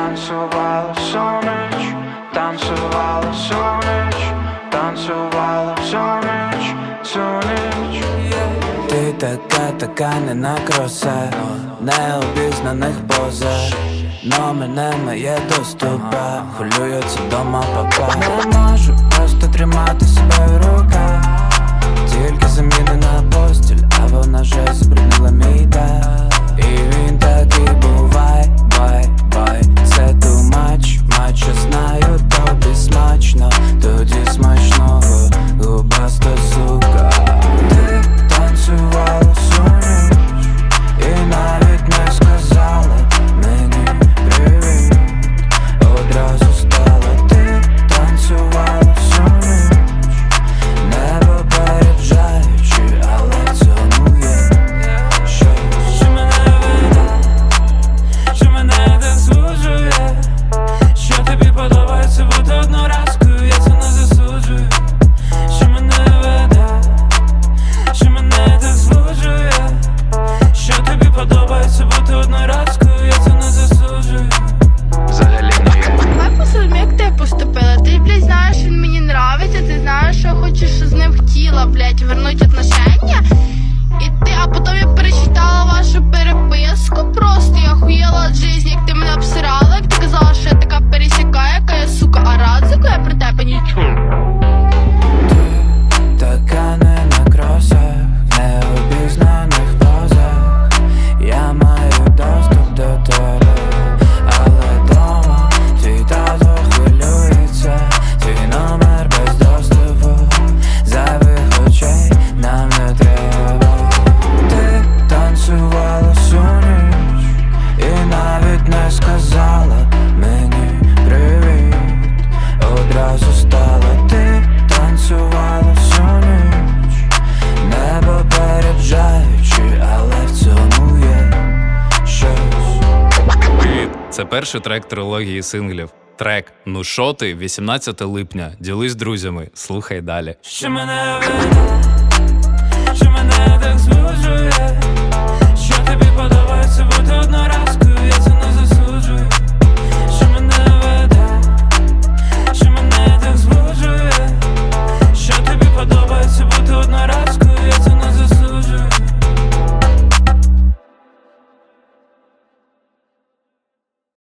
танцювала всю ніч, танцювала всю ніч, танцювала всю ніч, всю ніч. Ти така, така не на кросе Необізнаних позах Но мене моє доступа Хвилюється дома папа Не можу просто тримати себе вернуть отношення. І ти, а потім я перечитала вашу переписку. Просто я хуєла від житті, як ти мене обсирала, як ти казала, що я така пересіка, яка я сука, а радзику, я про тебе нічого. Це перший трек трилогії синглів. Трек Ну шо ти 18 липня. Ділись з друзями. Слухай далі. Що мене що мене так звужує,